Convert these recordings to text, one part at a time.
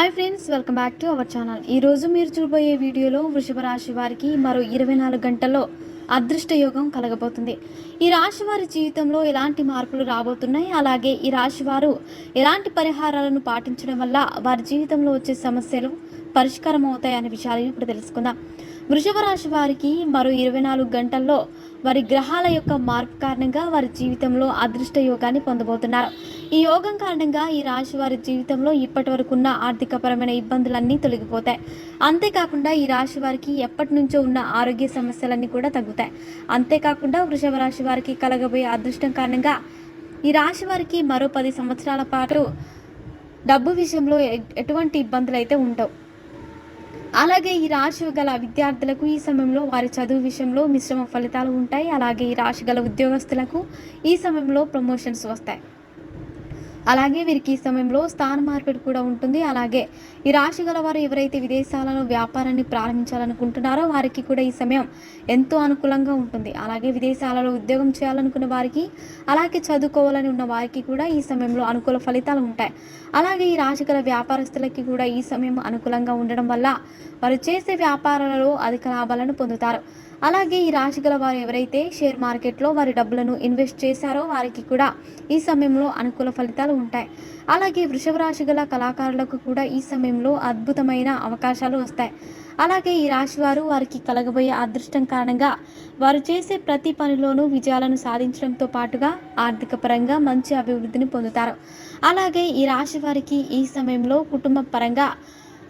Hi friends welcome back to our channel ఈరోజు మీరు చూడబోయే వీడియోలో వృషభ రాశి వారికి మరో ఇరవై నాలుగు గంటల్లో అదృష్ట యోగం కలగబోతుంది. ఈ రాశి వారి జీవితంలో ఎలాంటి మార్పులు రాబోతున్నాయి? అలాగే ఈ రాశి వారు ఎలాంటి పరిహారాలను పాటించడం వల్ల వారి జీవితంలో వచ్చే సమస్యలు పరిష్కారం అవుతాయనే విషయాలను ఇప్పుడు తెలుసుకుందాం. వృషభ రాశి వారికి మరో ఇరవై నాలుగు గంటల్లో వారి గ్రహాల యొక్క మార్పు కారణంగా వారి జీవితంలో అదృష్ట యోగాన్ని పొందబోతున్నారు. ఈ యోగం కారణంగా ఈ రాశి వారి జీవితంలో ఇప్పటి వరకు ఉన్న ఆర్థికపరమైన ఇబ్బందులన్నీ తొలగిపోతాయి. అంతేకాకుండా ఈ రాశి వారికి ఎప్పటి నుంచో ఉన్న ఆరోగ్య సమస్యలన్నీ కూడా తగ్గుతాయి. అంతేకాకుండా వృషభ రాశి వారికి కలగబోయే అదృష్టం కారణంగా ఈ రాశి వారికి మరో పది సంవత్సరాల పాటు డబ్బు విషయంలో ఎటువంటి ఇబ్బందులు అయితే ఉండవు. అలాగే ఈ రాశి గల విద్యార్థులకు ఈ సమయంలో వారి చదువు విషయంలో మిశ్రమ ఫలితాలు ఉంటాయి. అలాగే ఈ రాశి గల ఉద్యోగస్తులకు ఈ సమయంలో ప్రమోషన్స్ వస్తాయి. అలాగే వీరికి ఈ సమయంలో స్థాన మార్పిడి కూడా ఉంటుంది. అలాగే ఈ రాశి గల వారు ఎవరైతే విదేశాలలో వ్యాపారాన్ని ప్రారంభించాలనుకుంటున్నారో వారికి కూడా ఈ సమయం ఎంతో అనుకూలంగా ఉంటుంది. అలాగే విదేశాలలో ఉద్యోగం చేయాలనుకున్న వారికి అలాగే చదువుకోవాలని ఉన్న వారికి కూడా ఈ సమయంలో అనుకూల ఫలితాలు ఉంటాయి. అలాగే ఈ రాశి గల వ్యాపారస్తులకి కూడా ఈ సమయం అనుకూలంగా ఉండడం వల్ల వారు చేసే వ్యాపారాలలో అధిక లాభాలను పొందుతారు. అలాగే ఈ రాశి గల వారు ఎవరైతే షేర్ మార్కెట్లో వారి డబ్బులను ఇన్వెస్ట్ చేశారో వారికి కూడా ఈ సమయంలో అనుకూల ఫలితాలు ఉంటాయి. అలాగే వృషభ రాశి గల కళాకారులకు కూడా ఈ సమయంలో అద్భుతమైన అవకాశాలు వస్తాయి. అలాగే ఈ రాశి వారు వారికి కలగబోయే అదృష్టం కారణంగా వారు చేసే ప్రతి పనిలోనూ విజయాలను సాధించడంతో పాటుగా ఆర్థిక పరంగా మంచి అభివృద్ధిని పొందుతారు. అలాగే ఈ రాశి వారికి ఈ సమయంలో కుటుంబ పరంగా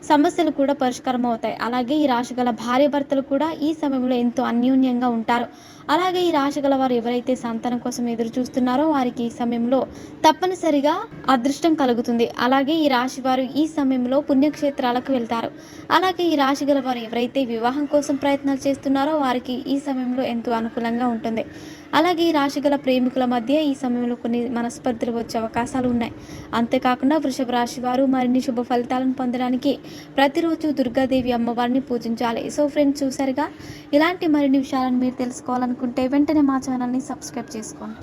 సమస్యలు కూడా పరిష్కారం అవుతాయి అలాగే ఈ రాశి గల భార్య భర్తలు కూడా ఈ సమయంలో ఎంతో అన్యోన్యంగా ఉంటారు. అలాగే ఈ రాశి గల వారు ఎవరైతే సంతానం కోసం ఎదురు చూస్తున్నారో వారికి ఈ సమయంలో తప్పనిసరిగా అదృష్టం కలుగుతుంది. అలాగే ఈ రాశి వారు ఈ సమయంలో పుణ్యక్షేత్రాలకు వెళ్తారు. అలాగే ఈ రాశి గల వారు ఎవరైతే వివాహం కోసం ప్రయత్నాలు చేస్తున్నారో వారికి ఈ సమయంలో ఎంతో అనుకూలంగా ఉంటుంది. అలాగే ఈ రాశి గల ప్రేమికుల మధ్య ఈ సమయంలో కొన్ని మనస్పర్ధలు వచ్చే అవకాశాలు ఉన్నాయి. అంతేకాకుండా వృషభ రాశి వారు మరిన్ని శుభ ఫలితాలను పొందడానికి ప్రతిరోజు దుర్గాదేవి అమ్మవారిని పూజించాలి. సో ఫ్రెండ్స్ చూసారుగా ఇలాంటి మరిన్ని విషయాలను మీరు తెలుసుకోవాలనుకుంటే వెంటనే మా ఛానల్ని సబ్స్క్రైబ్ చేసుకోండి.